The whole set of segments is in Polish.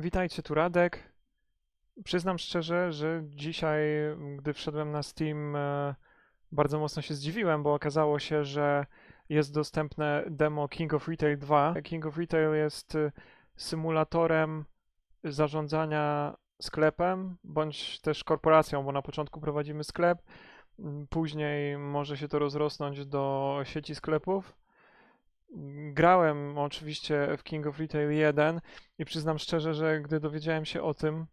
Witajcie, tu Radek. Przyznam szczerze, że dzisiaj, gdy wszedłem na Steam, e, bardzo mocno się zdziwiłem, bo okazało się, że jest dostępne demo King of Retail 2. King of Retail jest e, symulatorem zarządzania sklepem, bądź też korporacją, bo na początku prowadzimy sklep, później może się to rozrosnąć do sieci sklepów. Grałem oczywiście w King of Retail 1 i przyznam szczerze, że gdy dowiedziałem się o tym,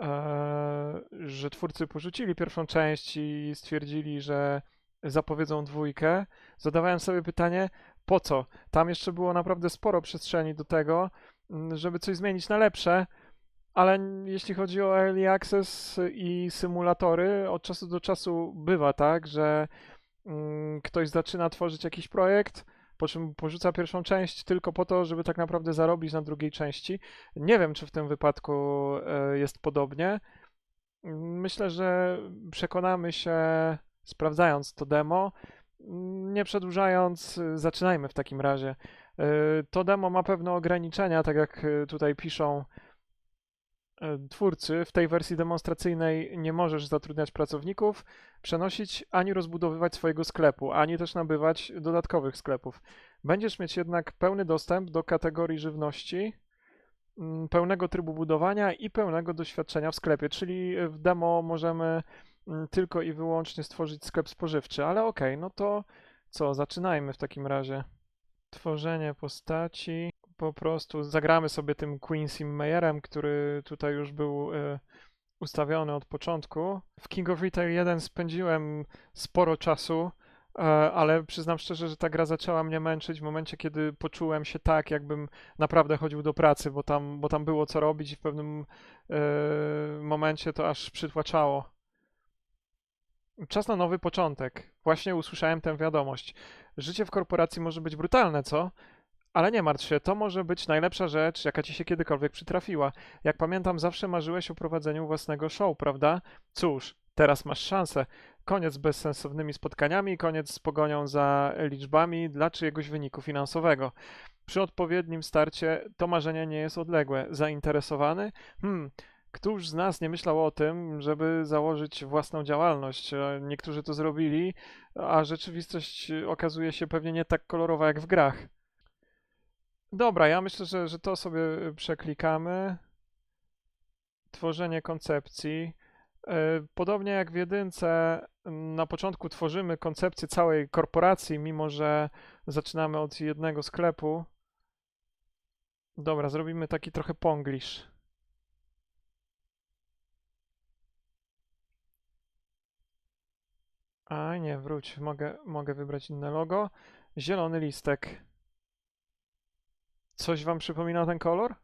e, że twórcy porzucili pierwszą część i stwierdzili, że zapowiedzą dwójkę, zadawałem sobie pytanie, po co? Tam jeszcze było naprawdę sporo przestrzeni do tego, żeby coś zmienić na lepsze, ale jeśli chodzi o Early Access i symulatory, od czasu do czasu bywa tak, że ktoś zaczyna tworzyć jakiś projekt, po czym porzuca pierwszą część tylko po to, żeby tak naprawdę zarobić na drugiej części. Nie wiem, czy w tym wypadku e, jest podobnie. Myślę, że przekonamy się sprawdzając to demo. Nie przedłużając, zaczynajmy w takim razie. E, To demo ma pewne ograniczenia, tak jak e, tutaj piszą twórcy. W tej wersji demonstracyjnej nie możesz zatrudniać pracowników, przenosić ani rozbudowywać swojego sklepu, ani też nabywać dodatkowych sklepów. Będziesz mieć jednak pełny dostęp do kategorii żywności, mm, pełnego trybu budowania i pełnego doświadczenia w sklepie, czyli w demo możemy mm, tylko i wyłącznie stworzyć sklep spożywczy, ale okej, no to co, zaczynajmy w takim razie. Tworzenie postaci. Po prostu zagramy sobie tym Quincy Mayerem, który tutaj już był e, ustawiony od początku. W King of Retail 1 spędziłem sporo czasu, e, ale przyznam szczerze, że ta gra zaczęła mnie męczyć w momencie, kiedy poczułem się tak, jakbym naprawdę chodził do pracy, bo tam, bo tam było co robić i w pewnym e, momencie to aż przytłaczało. Czas na nowy początek. Właśnie usłyszałem tę wiadomość. Życie w korporacji może być brutalne, co? Ale nie martw się, to może być najlepsza rzecz, jaka ci się kiedykolwiek przytrafiła. Jak pamiętam, zawsze marzyłeś o prowadzeniu własnego show, prawda? Cóż, teraz masz szansę. Koniec z bezsensownymi spotkaniami, koniec z pogonią za liczbami dla czyjegoś wyniku finansowego. Przy odpowiednim starcie to marzenie nie jest odległe. Zainteresowany? Hmm, któż z nas nie myślał o tym, żeby założyć własną działalność? E, Niektórzy to zrobili, a rzeczywistość okazuje się pewnie nie tak kolorowa jak w grach. Dobra, ja myślę, że, że to sobie y, przeklikamy. Tworzenie koncepcji. E, Podobnie jak w jedynce, na początku tworzymy koncepcję całej korporacji, mimo że zaczynamy od jednego sklepu. Dobra, zrobimy taki trochę ponglish. A nie, wróć, mogę, mogę wybrać inne logo. Zielony listek. Coś wam przypomina ten kolor?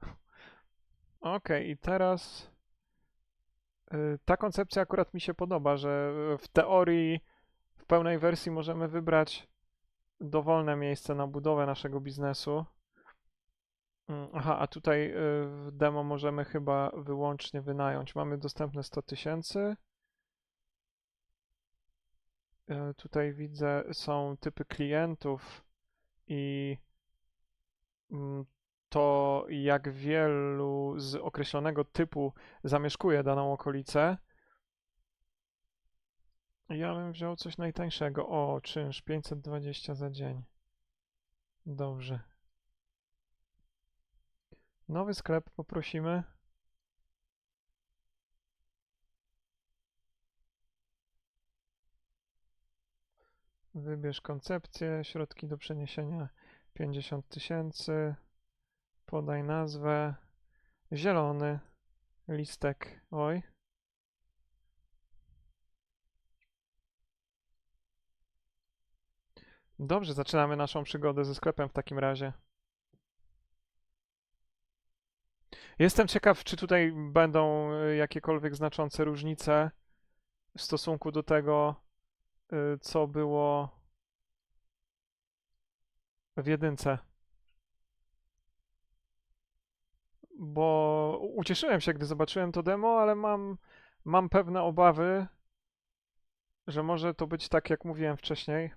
Okej, i teraz y, ta koncepcja akurat mi się podoba, że w teorii w pełnej wersji możemy wybrać dowolne miejsce na budowę naszego biznesu. Mm, Aha, a tutaj y, w demo możemy chyba wyłącznie wynająć. Mamy dostępne 100 tysięcy. Y, Tutaj widzę, są typy klientów i to, jak wielu z określonego typu zamieszkuje daną okolicę. Ja bym wziął coś najtańszego. O, czynsz 520 za dzień. Dobrze. Nowy sklep poprosimy. Wybierz koncepcję, środki do przeniesienia 50 tysięcy. Podaj nazwę. Zielony listek. Oj. Dobrze, zaczynamy naszą przygodę ze sklepem w takim razie. Jestem ciekaw, czy tutaj będą y, jakiekolwiek znaczące różnice w stosunku do tego, y, co było w jedynce. Bo ucieszyłem się, gdy zobaczyłem to demo, ale mam, mam pewne obawy, że może to być tak, jak mówiłem wcześniej.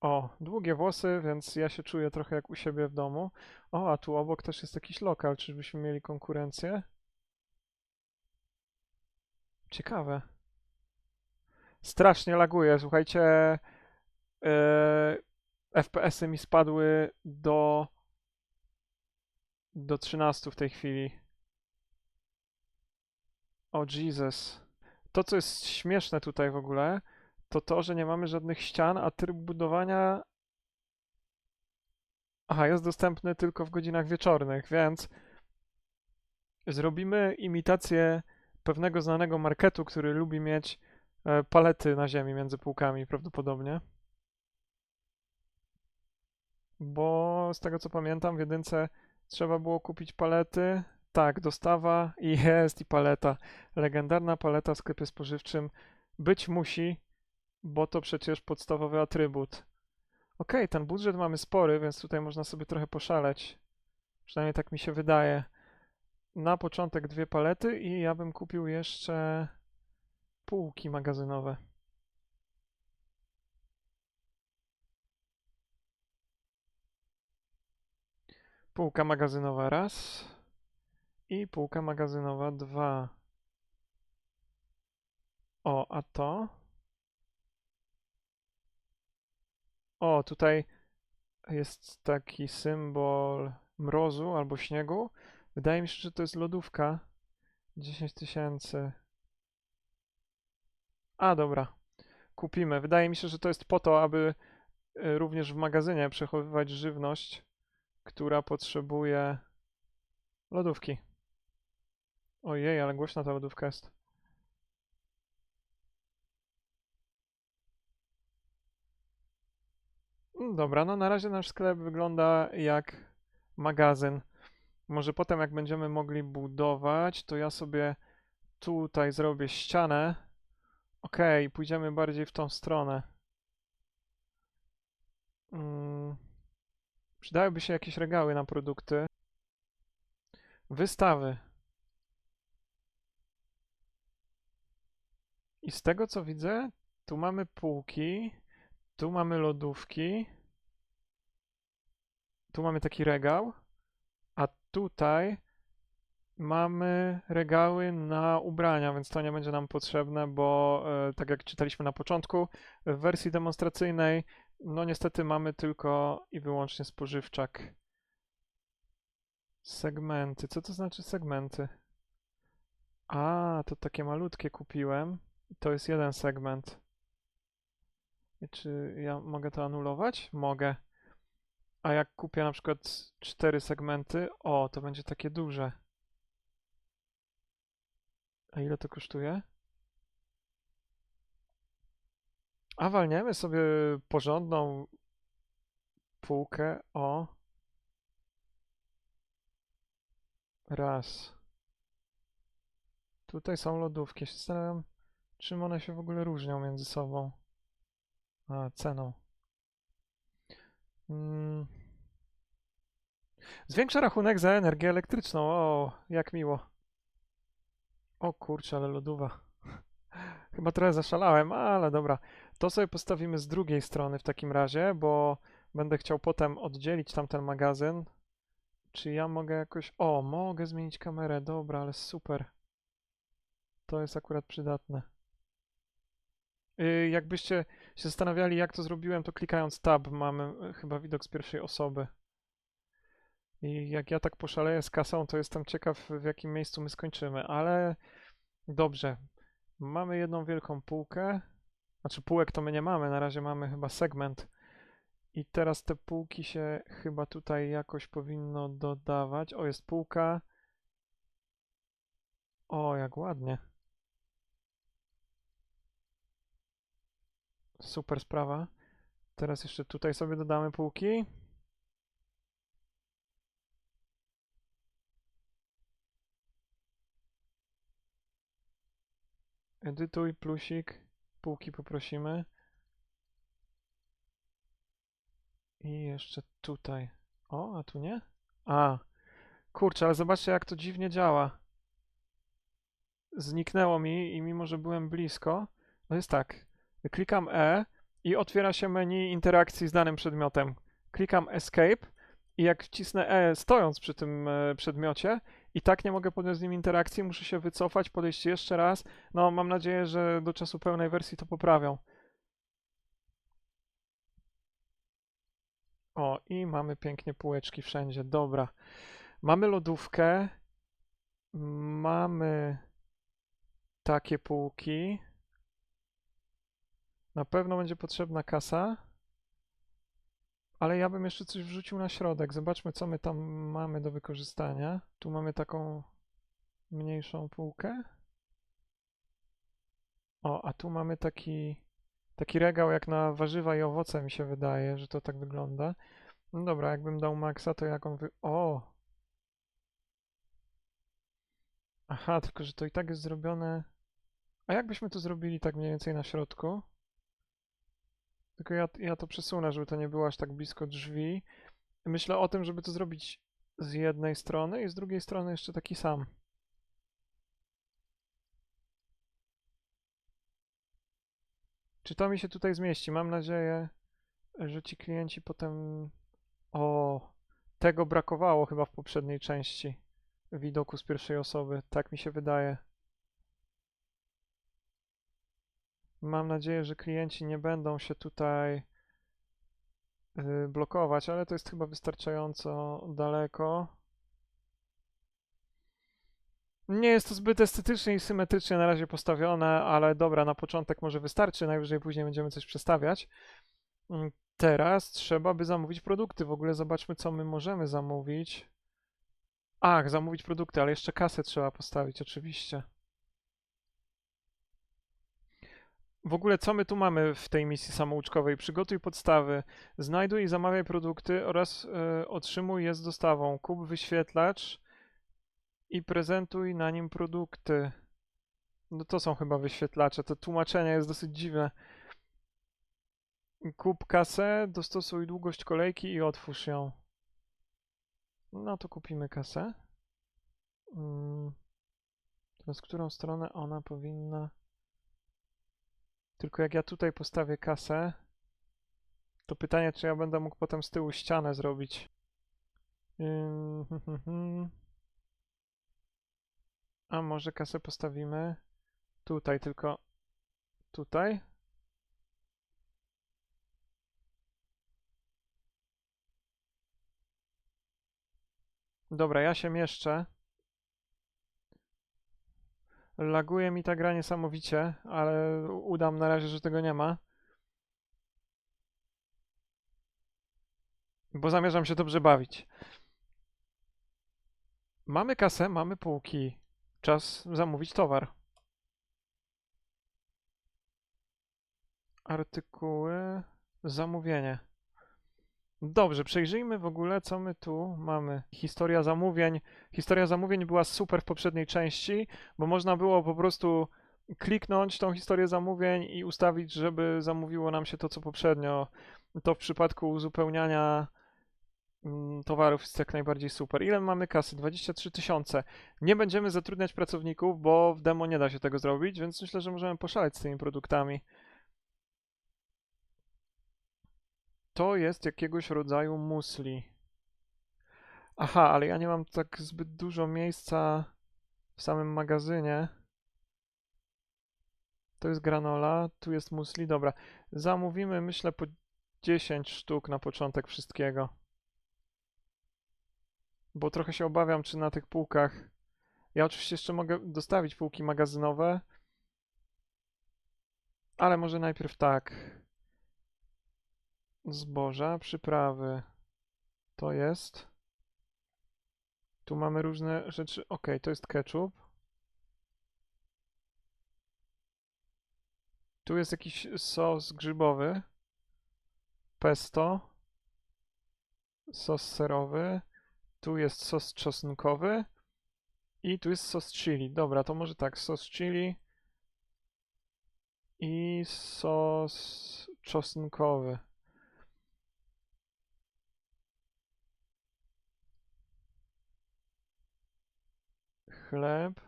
O, długie włosy, więc ja się czuję trochę jak u siebie w domu. O, a tu obok też jest jakiś lokal. Czyżbyśmy mieli konkurencję? Ciekawe. Strasznie laguje, słuchajcie. Yy, FPS-y mi spadły do do 13 w tej chwili. O Jesus. To, co jest śmieszne tutaj w ogóle, to to, że nie mamy żadnych ścian, a tryb budowania. Aha, jest dostępny tylko w godzinach wieczornych, więc zrobimy imitację pewnego znanego marketu, który lubi mieć e, palety na ziemi między półkami prawdopodobnie. Bo z tego co pamiętam, w jedynce trzeba było kupić palety. Tak, dostawa i jest i paleta. Legendarna paleta w sklepie spożywczym być musi, bo to przecież podstawowy atrybut. Okej, ten budżet mamy spory, więc tutaj można sobie trochę poszaleć. Przynajmniej tak mi się wydaje. Na początek dwie palety i ja bym kupił jeszcze półki magazynowe. Półka magazynowa raz i półka magazynowa dwa. O, a to? O, tutaj jest taki symbol mrozu albo śniegu. Wydaje mi się, że to jest lodówka. 10 tysięcy. A, dobra. Kupimy. Wydaje mi się, że to jest po to, aby y, również w magazynie przechowywać żywność, która potrzebuje lodówki. Ojej, ale głośna ta lodówka jest. Mm, Dobra, no na razie nasz sklep wygląda jak magazyn. Może potem, jak będziemy mogli budować, to ja sobie tutaj zrobię ścianę. Okej, pójdziemy bardziej w tą stronę. Mm. Przydałyby się jakieś regały na produkty. Wystawy. I z tego co widzę, tu mamy półki, tu mamy lodówki, tu mamy taki regał, a tutaj mamy regały na ubrania, więc to nie będzie nam potrzebne, bo e, tak jak czytaliśmy na początku, w wersji demonstracyjnej, no niestety mamy tylko i wyłącznie spożywczak. Segmenty. Co to znaczy segmenty? A, to takie malutkie kupiłem. To jest jeden segment. I Czy ja mogę to anulować? Mogę. A jak kupię na przykład cztery segmenty, o, to będzie takie duże. A ile to kosztuje? A walniemy sobie porządną półkę. O. Raz. Tutaj są lodówki. Ja się zastanawiam, czym one się w ogóle różnią między sobą. A, ceną. Mm. Zwiększa rachunek za energię elektryczną. O, jak miło. O kurczę, ale lodowa. Chyba trochę zaszalałem, ale dobra. To sobie postawimy z drugiej strony w takim razie, bo będę chciał potem oddzielić tamten magazyn. Czy ja mogę jakoś... O, mogę zmienić kamerę. Dobra, ale super. To jest akurat przydatne. Yy, jakbyście się zastanawiali, jak to zrobiłem, to klikając tab mamy y, chyba widok z pierwszej osoby. I jak ja tak poszaleję z kasą, to jestem ciekaw, w jakim miejscu my skończymy, ale dobrze. Mamy jedną wielką półkę. Znaczy półek to my nie mamy, na razie mamy chyba segment. I teraz te półki się chyba tutaj jakoś powinno dodawać. O, jest półka. O, jak ładnie. Super sprawa. Teraz jeszcze tutaj sobie dodamy półki. Edytuj, plusik. Półki poprosimy. I jeszcze tutaj. O, a tu nie? A, kurczę, ale zobaczcie jak to dziwnie działa. Zniknęło mi i mimo, że byłem blisko, no jest tak. Klikam E i otwiera się menu interakcji z danym przedmiotem. Klikam Escape i jak wcisnę E stojąc przy tym e, przedmiocie i tak nie mogę podjąć z nim interakcji, muszę się wycofać, podejść jeszcze raz. No, mam nadzieję, że do czasu pełnej wersji to poprawią. O, i mamy pięknie półeczki wszędzie. Dobra. Mamy lodówkę. Mamy takie półki. Na pewno będzie potrzebna kasa. Ale ja bym jeszcze coś wrzucił na środek. Zobaczmy, co my tam mamy do wykorzystania. Tu mamy taką mniejszą półkę. O, a tu mamy taki, taki regał jak na warzywa i owoce, mi się wydaje, że to tak wygląda. No dobra, jakbym dał maksa, to jak on wy... O! Aha, tylko że to i tak jest zrobione... A jakbyśmy to zrobili tak mniej więcej na środku? Tylko ja, ja to przesunę, żeby to nie było aż tak blisko drzwi. Myślę o tym, żeby to zrobić z jednej strony i z drugiej strony jeszcze taki sam. Czy to mi się tutaj zmieści? Mam nadzieję, że ci klienci potem... O, tego brakowało chyba w poprzedniej części widoku z pierwszej osoby. Tak mi się wydaje. Mam nadzieję, że klienci nie będą się tutaj y, blokować, ale to jest chyba wystarczająco daleko. Nie jest to zbyt estetycznie i symetrycznie na razie postawione, ale dobra, na początek może wystarczy, najwyżej później będziemy coś przestawiać. Mm, Teraz trzeba by zamówić produkty. W ogóle zobaczmy, co my możemy zamówić. Ach, zamówić produkty, ale jeszcze kasę trzeba postawić, oczywiście. W ogóle, co my tu mamy w tej misji samouczkowej? Przygotuj podstawy, znajduj i zamawiaj produkty oraz y, otrzymuj je z dostawą. Kup wyświetlacz i prezentuj na nim produkty. No to są chyba wyświetlacze. To tłumaczenie jest dosyć dziwne. Kup kasę, dostosuj długość kolejki i otwórz ją. No to kupimy kasę. Mm. Teraz którą stronę ona powinna... Tylko jak ja tutaj postawię kasę, to pytanie, czy ja będę mógł potem z tyłu ścianę zrobić. Hm. A może kasę postawimy tutaj, tylko tutaj? Dobra, ja się mieszczę. Laguje mi ta gra niesamowicie, ale udam na razie, że tego nie ma. Bo zamierzam się dobrze bawić. Mamy kasę, mamy półki. Czas zamówić towar. Artykuły, zamówienie. Dobrze, przejrzyjmy w ogóle, co my tu mamy. Historia zamówień. Historia zamówień była super w poprzedniej części, bo można było po prostu kliknąć tą historię zamówień i ustawić, żeby zamówiło nam się to, co poprzednio. To w przypadku uzupełniania mm, towarów jest jak najbardziej super. Ile mamy kasy? 23 tysiące. Nie będziemy zatrudniać pracowników, bo w demo nie da się tego zrobić, więc myślę, że możemy poszaleć z tymi produktami. To jest jakiegoś rodzaju musli. Aha, ale ja nie mam tak zbyt dużo miejsca w samym magazynie. To jest granola, tu jest musli. Dobra, zamówimy myślę po 10 sztuk na początek wszystkiego. Bo trochę się obawiam, czy na tych półkach... Ja oczywiście jeszcze mogę dostawić półki magazynowe. Ale może najpierw tak. Zboża, przyprawy. To jest. Tu mamy różne rzeczy. Ok, to jest ketchup. Tu jest jakiś sos grzybowy. Pesto. Sos serowy. Tu jest sos czosnkowy. I tu jest sos chili. Dobra, to może tak. Sos chili. I sos czosnkowy. Chleb.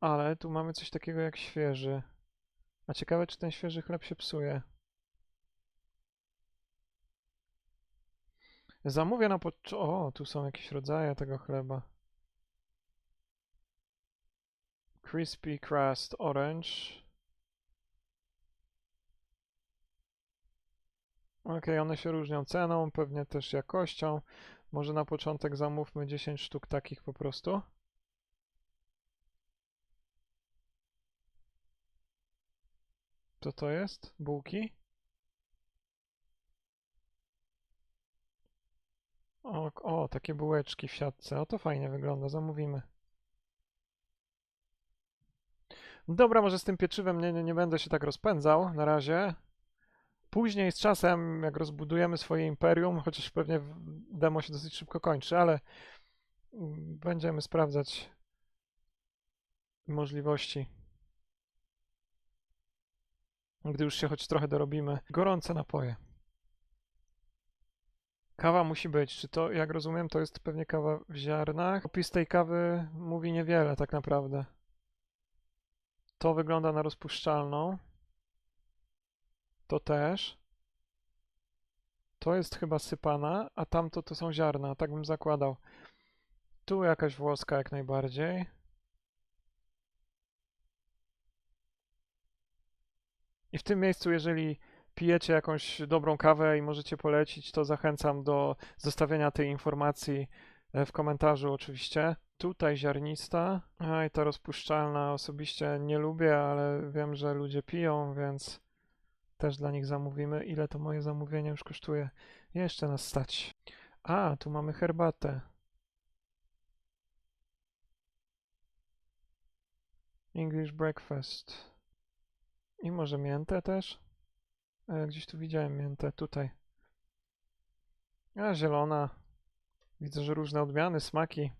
Ale tu mamy coś takiego jak świeży. A ciekawe, czy ten świeży chleb się psuje. Zamówię na początku. O, tu są jakieś rodzaje tego chleba. Crispy Crust Orange. Ok, one się różnią ceną, pewnie też jakością. Może na początek zamówmy 10 sztuk takich po prostu. Co to jest? Bułki? O, o, takie bułeczki w siatce. O, to fajnie wygląda, zamówimy. Dobra, może z tym pieczywem nie, nie, nie będę się tak rozpędzał na razie. Później z czasem, jak rozbudujemy swoje imperium, chociaż pewnie demo się dosyć szybko kończy, ale będziemy sprawdzać możliwości. Gdy już się choć trochę dorobimy. Gorące napoje. Kawa musi być. Czy to, jak rozumiem, to jest pewnie kawa w ziarnach? Opis tej kawy mówi niewiele tak naprawdę. To wygląda na rozpuszczalną. To też. To jest chyba sypana, a tamto to są ziarna, tak bym zakładał. Tu jakaś włoska jak najbardziej. I w tym miejscu, jeżeli pijecie jakąś dobrą kawę i możecie polecić, to zachęcam do zostawienia tej informacji e, w komentarzu oczywiście. Tutaj ziarnista. A i ta rozpuszczalna osobiście nie lubię, ale wiem, że ludzie piją, więc też dla nich zamówimy. Ile to moje zamówienie już kosztuje? Jeszcze nas stać. A, tu mamy herbatę. English breakfast. I może miętę też? E, Gdzieś tu widziałem miętę, tutaj. A, zielona. Widzę, że różne odmiany, smaki.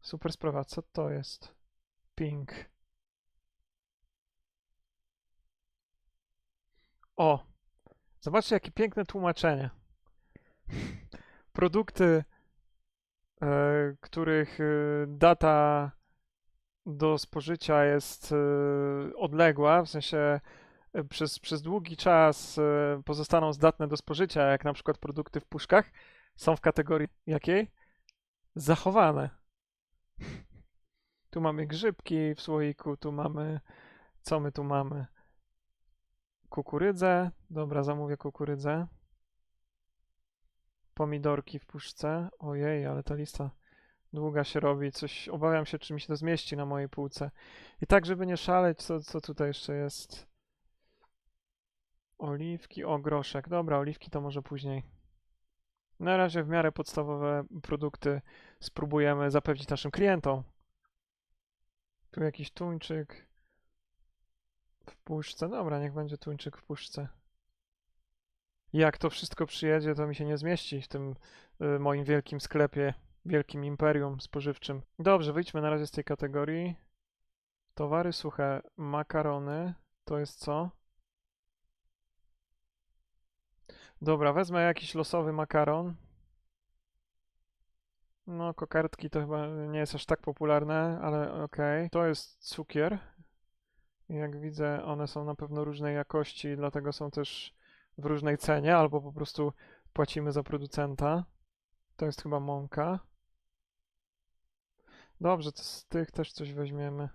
Super sprawa. Co to jest? Pink. O! Zobaczcie, jakie piękne tłumaczenie. Produkty, e, których e, data do spożycia jest e, odległa, w sensie e, przez, przez długi czas e, pozostaną zdatne do spożycia, jak na przykład produkty w puszkach, są w kategorii jakiej? Zachowane. Tu mamy grzybki w słoiku, tu mamy. Co my tu mamy? Kukurydzę. Dobra, zamówię kukurydzę. Pomidorki w puszce. Ojej, ale ta lista długa się robi. Coś obawiam się, czy mi się to zmieści na mojej półce. I tak, żeby nie szaleć, co, co tutaj jeszcze jest? Oliwki, o groszek. Dobra, oliwki to może później. Na razie w miarę podstawowe produkty spróbujemy zapewnić naszym klientom. Tu jakiś tuńczyk w puszce. Dobra, niech będzie tuńczyk w puszce. Jak to wszystko przyjedzie, to mi się nie zmieści w tym y, moim wielkim sklepie, wielkim imperium spożywczym. Dobrze, wyjdźmy na razie z tej kategorii. Towary suche, makarony. To jest co? Dobra, wezmę jakiś losowy makaron. No, kokardki to chyba nie jest aż tak popularne, ale okej. To jest cukier. Jak widzę, one są na pewno różnej jakości, dlatego są też w różnej cenie, albo po prostu płacimy za producenta. To jest chyba mąka. Dobrze, to z tych też coś weźmiemy.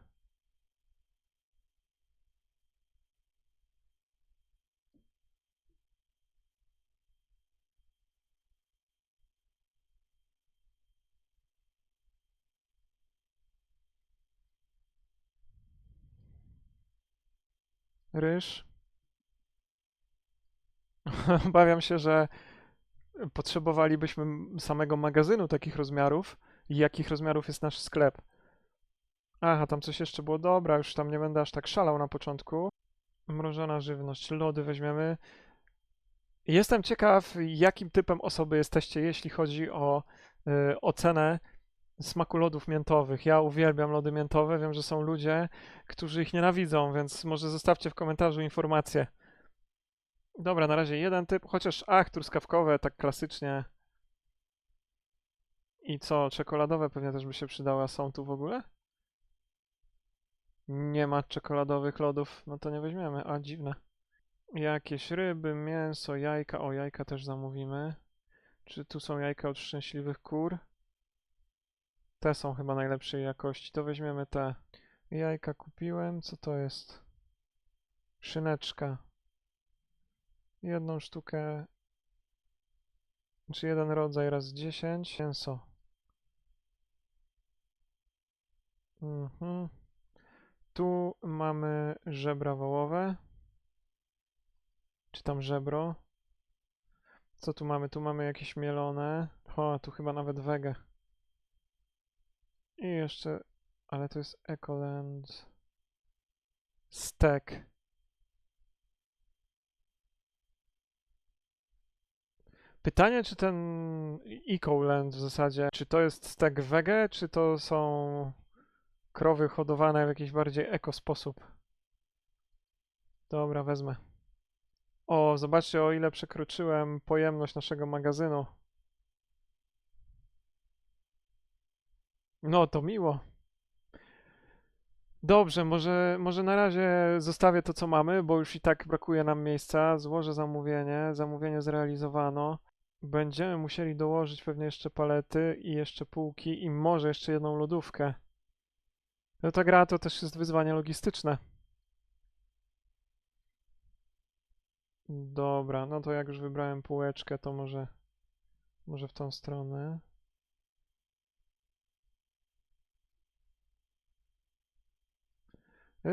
Ryż. Obawiam się, że potrzebowalibyśmy samego magazynu takich rozmiarów i jakich rozmiarów jest nasz sklep. Aha, tam coś jeszcze było. Dobra, już tam nie będę aż tak szalał na początku. Mrożona żywność, lody weźmiemy. Jestem ciekaw, jakim typem osoby jesteście, jeśli chodzi o y, ocenę smaku lodów miętowych. Ja uwielbiam lody miętowe, wiem, że są ludzie, którzy ich nienawidzą, więc może zostawcie w komentarzu informację. Dobra, na razie jeden typ, chociaż ach, truskawkowe, tak klasycznie. I co, czekoladowe pewnie też by się przydały, a są tu w ogóle? Nie ma czekoladowych lodów, no to nie weźmiemy. A, dziwne. Jakieś ryby, mięso, jajka. O, jajka też zamówimy. Czy tu są jajka od szczęśliwych kur? Te są chyba najlepszej jakości. To weźmiemy te. Jajka kupiłem. Co to jest? Szyneczka. Jedną sztukę. Czy jeden rodzaj raz 10. Mięso. Mhm. Tu mamy żebra wołowe. Czy tam żebro? Co tu mamy? Tu mamy jakieś mielone. O, tu chyba nawet wege. I jeszcze... Ale to jest Ecoland... Steak. Pytanie, czy ten Ecoland w zasadzie, czy to jest steak wege, czy to są krowy hodowane w jakiś bardziej eko sposób? Dobra, wezmę. O, zobaczcie, o ile przekroczyłem pojemność naszego magazynu. No, to miło. Dobrze, może, może na razie zostawię to, co mamy, bo już i tak brakuje nam miejsca. Złożę zamówienie. Zamówienie zrealizowano. Będziemy musieli dołożyć pewnie jeszcze palety i jeszcze półki i może jeszcze jedną lodówkę. No ta gra to też jest wyzwanie logistyczne. Dobra, no to jak już wybrałem półeczkę, to może, może w tą stronę.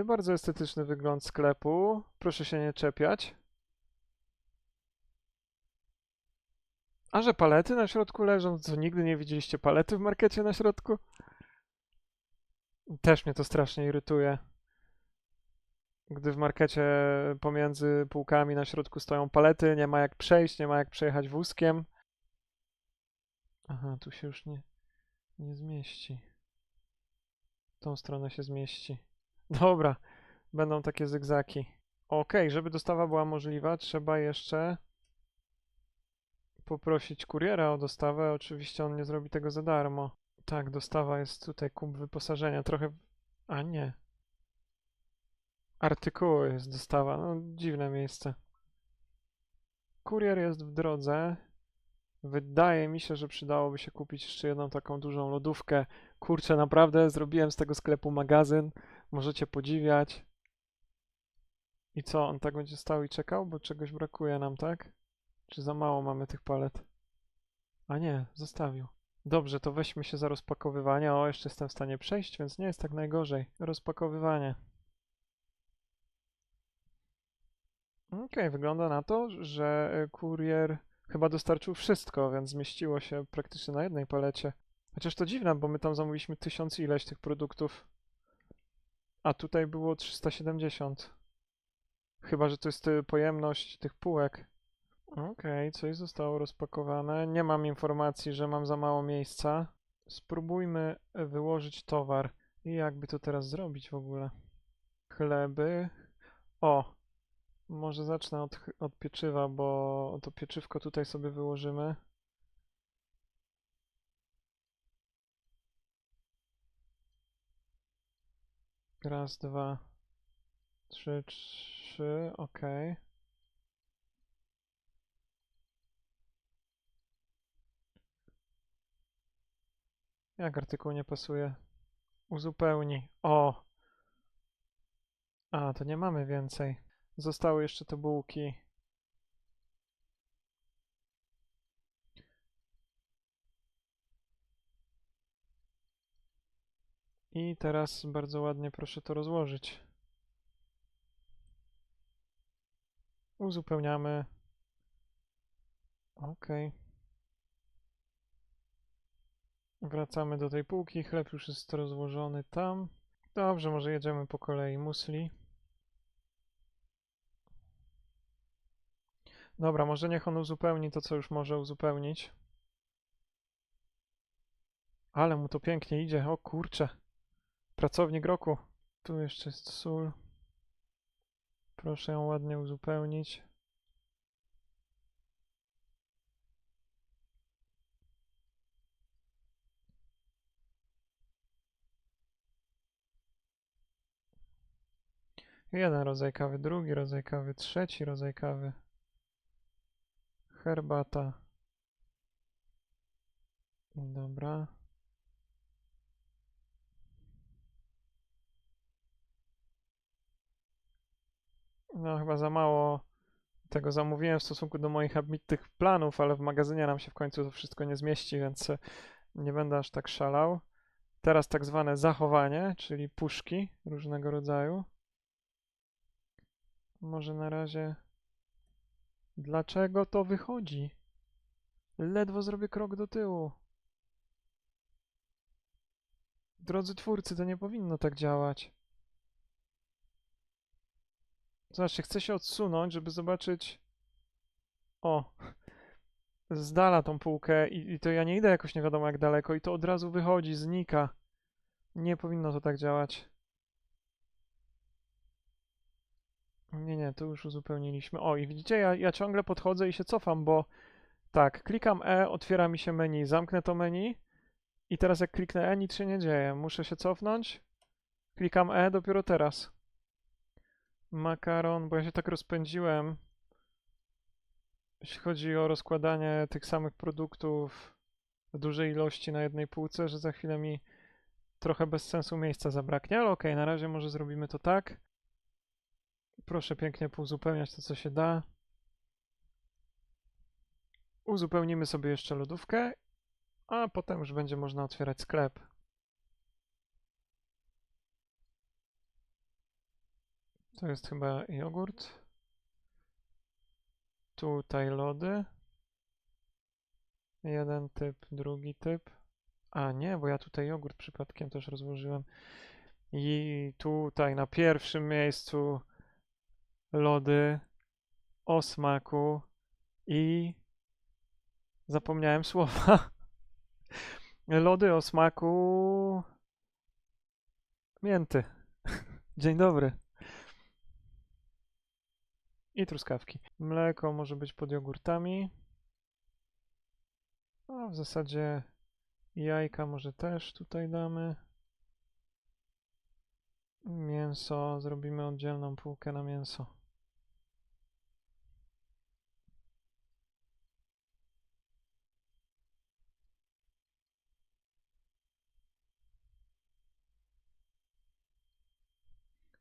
Bardzo estetyczny wygląd sklepu. Proszę się nie czepiać. A że palety na środku leżą? Co, nigdy nie widzieliście palety w markecie na środku? Też mnie to strasznie irytuje. Gdy w markecie pomiędzy półkami na środku stoją palety, nie ma jak przejść, nie ma jak przejechać wózkiem. Aha, tu się już nie, nie zmieści. W tą stronę się zmieści. Dobra, będą takie zygzaki. Okej, żeby dostawa była możliwa, trzeba jeszcze poprosić kuriera o dostawę. Oczywiście on nie zrobi tego za darmo. Tak, dostawa jest tutaj, kup wyposażenia. Trochę... A nie. Artykuły jest dostawa. No, dziwne miejsce. Kurier jest w drodze. Wydaje mi się, że przydałoby się kupić jeszcze jedną taką dużą lodówkę. Kurczę, naprawdę zrobiłem z tego sklepu magazyn. Możecie podziwiać. I co, on tak będzie stał i czekał? Bo czegoś brakuje nam, tak? Czy za mało mamy tych palet? A nie, zostawił. Dobrze, to weźmy się za rozpakowywanie. O, jeszcze jestem w stanie przejść, więc nie jest tak najgorzej. Rozpakowywanie. Okej, wygląda na to, że e, kurier chyba dostarczył wszystko, więc zmieściło się praktycznie na jednej palecie. Chociaż to dziwne, bo my tam zamówiliśmy tysiąc ileś tych produktów. A tutaj było 370. Chyba, że to jest y, pojemność tych półek. Okej, coś zostało rozpakowane. Nie mam informacji, że mam za mało miejsca. Spróbujmy e, wyłożyć towar. I jakby to teraz zrobić w ogóle? Chleby. O! Może zacznę od, od pieczywa, bo to pieczywko tutaj sobie wyłożymy. Raz, dwa, trzy, trzy, okej. Jak artykuł nie pasuje? Uzupełnij. O! A, to nie mamy więcej. Zostały jeszcze te bułki. I teraz bardzo ładnie proszę to rozłożyć. Uzupełniamy. Ok. Wracamy do tej półki. Chleb już jest rozłożony tam. Dobrze, może jedziemy po kolei. Musli. Dobra, może niech on uzupełni to, co już może uzupełnić. Ale mu to pięknie idzie. O kurcze. Pracownik roku. Tu jeszcze jest sól. Proszę ją ładnie uzupełnić. Jeden rodzaj kawy, drugi rodzaj kawy, trzeci rodzaj kawy. Herbata. Dobra. No, chyba za mało tego zamówiłem w stosunku do moich ambitnych planów, ale w magazynie nam się w końcu to wszystko nie zmieści, więc e, nie będę aż tak szalał. Teraz tak zwane zachowanie, czyli puszki różnego rodzaju. Może na razie. Dlaczego to wychodzi? Ledwo zrobię krok do tyłu. Drodzy twórcy, to nie powinno tak działać. Zobaczcie, chcę się odsunąć, żeby zobaczyć. O, z dala tą półkę i, i to ja nie idę jakoś nie wiadomo jak daleko i to od razu wychodzi, znika. Nie powinno to tak działać. Nie, nie, to już uzupełniliśmy. O, i widzicie, ja, ja ciągle podchodzę i się cofam, bo tak, klikam E, otwiera mi się menu, zamknę to menu i teraz jak kliknę E, nic się nie dzieje. Muszę się cofnąć, klikam E dopiero teraz. Makaron, bo ja się tak rozpędziłem, jeśli chodzi o rozkładanie tych samych produktów w dużej ilości na jednej półce, że za chwilę mi trochę bez sensu miejsca zabraknie, ale okej, na razie może zrobimy to tak. Proszę pięknie pouzupełniać to, co się da. Uzupełnimy sobie jeszcze lodówkę, a potem już będzie można otwierać sklep. To jest chyba jogurt. Tutaj lody. Jeden typ, drugi typ. A nie, bo ja tutaj jogurt przypadkiem też rozłożyłem. I tutaj na pierwszym miejscu lody o smaku i zapomniałem słowa. Lody o smaku mięty. Dzień dobry. I truskawki. Mleko może być pod jogurtami. A w zasadzie jajka może też tutaj damy. Mięso, zrobimy oddzielną półkę na mięso.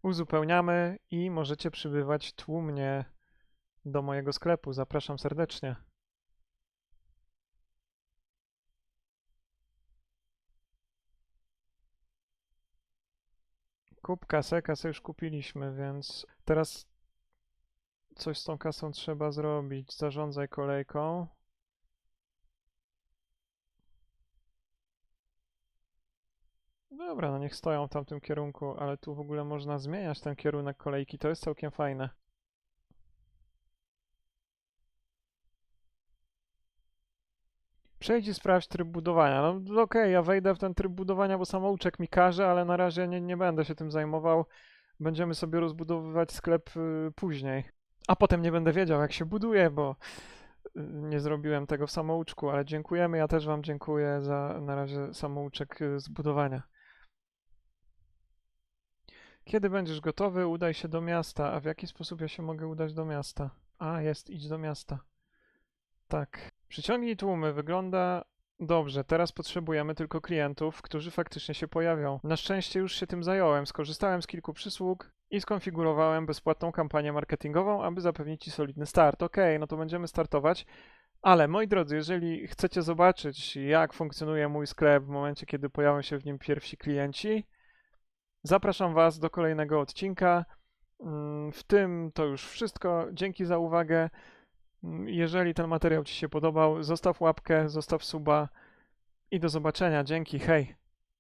Uzupełniamy i możecie przybywać tłumnie do mojego sklepu. Zapraszam serdecznie. Kup kasę, kasę już kupiliśmy, więc teraz coś z tą kasą trzeba zrobić. Zarządzaj kolejką. Dobra, no niech stoją w tamtym kierunku, ale tu w ogóle można zmieniać ten kierunek kolejki, to jest całkiem fajne. Przejdź i sprawdź tryb budowania. No okej, ja wejdę w ten tryb budowania, bo samouczek mi każe, ale na razie nie, nie będę się tym zajmował. Będziemy sobie rozbudowywać sklep y, później. A potem nie będę wiedział, jak się buduje, bo y, nie zrobiłem tego w samouczku, ale dziękujemy. Ja też Wam dziękuję za na razie samouczek y, zbudowania. Kiedy będziesz gotowy, udaj się do miasta. A w jaki sposób ja się mogę udać do miasta? A, jest, idź do miasta. Tak. Przyciągnij tłumy, wygląda dobrze. Teraz potrzebujemy tylko klientów, którzy faktycznie się pojawią. Na szczęście już się tym zająłem. Skorzystałem z kilku przysług i skonfigurowałem bezpłatną kampanię marketingową, aby zapewnić Ci solidny start. Ok, no to będziemy startować. Ale moi drodzy, jeżeli chcecie zobaczyć, jak funkcjonuje mój sklep w momencie, kiedy pojawią się w nim pierwsi klienci, Zapraszam Was do kolejnego odcinka. Mm, W tym to już wszystko. Dzięki za uwagę. Mm, Jeżeli ten materiał Ci się podobał, zostaw łapkę, zostaw suba i do zobaczenia. Dzięki, hej!